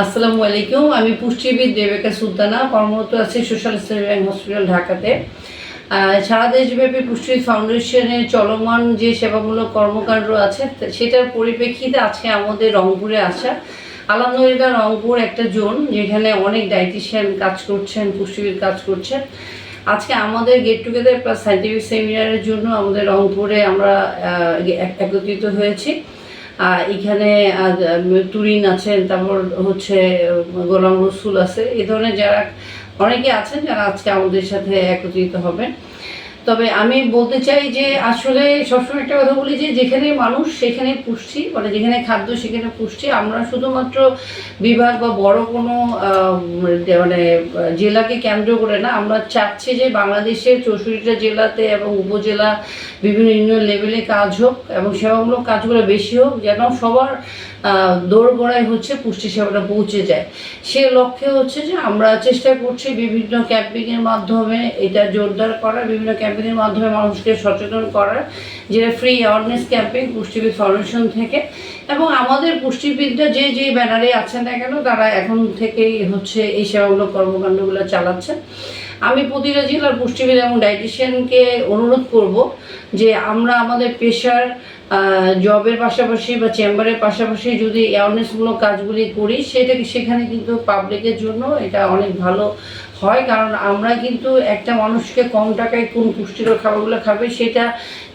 আসসালামু আলাইকুম। আমি পুষ্টিবিদ রেবেকা সুলতানা, কর্মরত আছি সোশ্যাল সেভিং হসপিটাল ঢাকাতে। সারা দেশব্যাপী পুষ্টিবিদ ফাউন্ডেশনের চলমান যে সেবামূলক কর্মকাণ্ড আছে, সেটার পরিপ্রেক্ষিতে আজকে আমাদের রংপুরে আসা আলহামদুলিল্লাহ রংপুর একটা জোন, যেখানে অনেক ডায়েটিশিয়ান কাজ করছেন, পুষ্টিবিদ কাজ করছেন। আজকে আমাদের গেট টুগেদার প্লাস সাইন্টিফিক সেমিনারের জন্য আমাদের রংপুরে আমরা একত্রিত হয়েছি। এখানে তুরিন আছেন, তারপর হচ্ছে গোলাম রসুল আছে। এ ধরনের যারা, অনেকে আছেন যারা আজকে আমাদের সাথে একত্রিত হবেন। তবে আমি বলতে চাই যে আসলে সবসময় একটা কথা বলি যে যেখানে মানুষ সেখানে পুষ্টি মানে যেখানে খাদ্য সেখানে পুষ্টি। আমরা শুধুমাত্র বিভাগ বা বড় কোনো মানে জেলাকে কেন্দ্র করে না আমরা চাচ্ছি যে বাংলাদেশের চৌষট্টিটা জেলাতে এবং উপজেলা বিভিন্ন ইউনিয়ন লেভেলে কাজ হোক এবং সেবামূলক কাজগুলো বেশি হোক যেন সবার আহ, দোরগোড়ায় হচ্ছে পুষ্টি সেবাটা পৌঁছে যায়। সে লক্ষ্যে হচ্ছে যে আমরা চেষ্টা করছি বিভিন্ন ক্যাম্পিংয়ের মাধ্যমে এটা জোরদার করা বিভিন্ন ক্যাম্পিংয়ের মাধ্যমে মানুষকে সচেতন করার যেটা ফ্রি অ্যাওয়ারনেস ক্যাম্পেইন পুষ্টিবিদ ফাউন্ডেশন থেকে। এবং আমাদের পুষ্টিবিদরা যে যে ব্যানারে আছেন না কেন, তারা এখন থেকেই হচ্ছে এই সেবামূলক কর্মকাণ্ডগুলো চালাচ্ছে আমি প্রতিটা জেলার পুষ্টিবিদ এবং ডায়েটিশিয়ানকে অনুরোধ করব যে আমরা আমাদের পেশার জবের পাশাপাশি বা চেম্বারের পাশাপাশি যদি অ্যাওয়ারনেসমূলক কাজগুলি করি, সেটা সেখানে কিন্তু পাবলিকের জন্য এটা অনেক ভালো হয়। কারণ আমরা কিন্তু একটা মানুষকে কম টাকায় কোন পুষ্টিকর খাবারগুলো খাবে, সেটা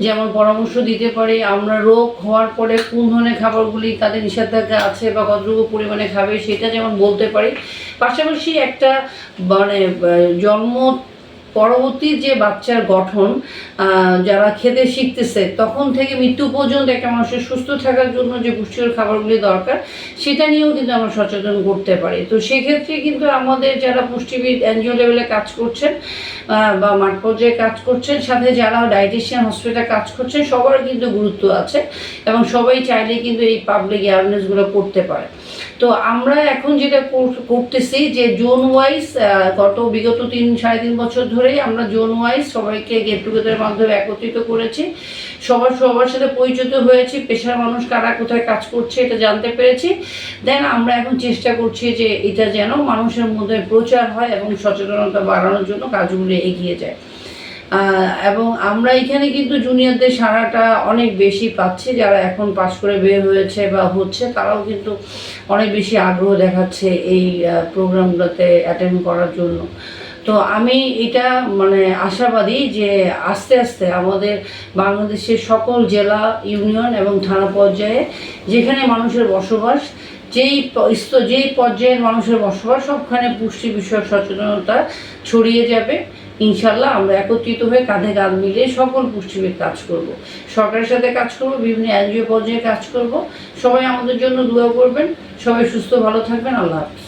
যেমন পরামর্শ দিতে পারি, আমরা রোগ হওয়ার পরে কোন ধরনের খাবারগুলি তাদের নিষেধাজ্ঞা আছে বা কতটুকু পরিমাণে খাবে, সেটা যেমন বলতে পারি। পাশাপাশি একটা মানে জন্ম পরবর্তী যে বাচ্চার গঠন যারা খেতে শিখতেছে, তখন থেকে মৃত্যু পর্যন্ত একটা মানুষের সুস্থ থাকার জন্য যে পুষ্টিকর খাবারগুলি দরকার, সেটা নিয়েও কিন্তু আমরা সচেতন করতে পারি। তো সেক্ষেত্রে কিন্তু আমাদের যারা পুষ্টিবিদ, এনজিও লেভেলে কাজ করছেন বা মাঠ পর্যায়ে কাজ করছেন, সাথে যারা ডায়েটিশিয়ান হসপিটালে কাজ করছেন, সবার কিন্তু গুরুত্ব আছে এবং সবাই চাইলে কিন্তু এই পাবলিক অ্যাওয়ারনেসগুলো করতে পারে। তো আমরা এখন যেটা করতেছি যে জোন ওয়াইজ গত বিগত তিন, সাড়ে তিন বছর ধরেই আমরা জোন ওয়াইজ সবাইকে গেট টুগেদারের মাধ্যমে একত্রিত করেছি। সবার সবার সাথে পরিচিত হয়েছি। পেশার মানুষ কারা, কোথায় কাজ করছে এটা জানতে পেরেছি। দেন আমরা এখন চেষ্টা করছি যে এটা যেন মানুষের মধ্যে প্রচার হয় এবং সচেতনতা বাড়ানোর জন্য কাজগুলো এগিয়ে যায়। এবং আমরা এখানে কিন্তু জুনিয়রদের সারাটা অনেক বেশি পাচ্ছি, যারা এখন পাশ করে বের হয়েছে বা হচ্ছে, তারাও কিন্তু অনেক বেশি আগ্রহ দেখাচ্ছে এই প্রোগ্রামগুলোতে অ্যাটেন্ড করার জন্য। তো আমি এটা মানে আশাবাদী যে আস্তে আস্তে আমাদের বাংলাদেশের সকল জেলা ইউনিয়ন এবং থানা পর্যায়ে যেখানে মানুষের বসবাস, যেই যেই পর্যায়ের মানুষের বসবাস, সবখানে পুষ্টি বিষয়ক সচেতনতা ছড়িয়ে যাবে। ইনশাল্লাহ আমরা একত্রিত হয়ে কাঁধে কাঁধ মিলিয়ে সকল পুষ্টিবিদ কাজ করব। সরকারের সাথে কাজ করব, বিভিন্ন এনজিও পর্যায়ে কাজ করব। সবাই আমাদের জন্য দোয়া করবেন। সবাই সুস্থ, ভালো থাকবেন। আল্লাহ হাফিজ।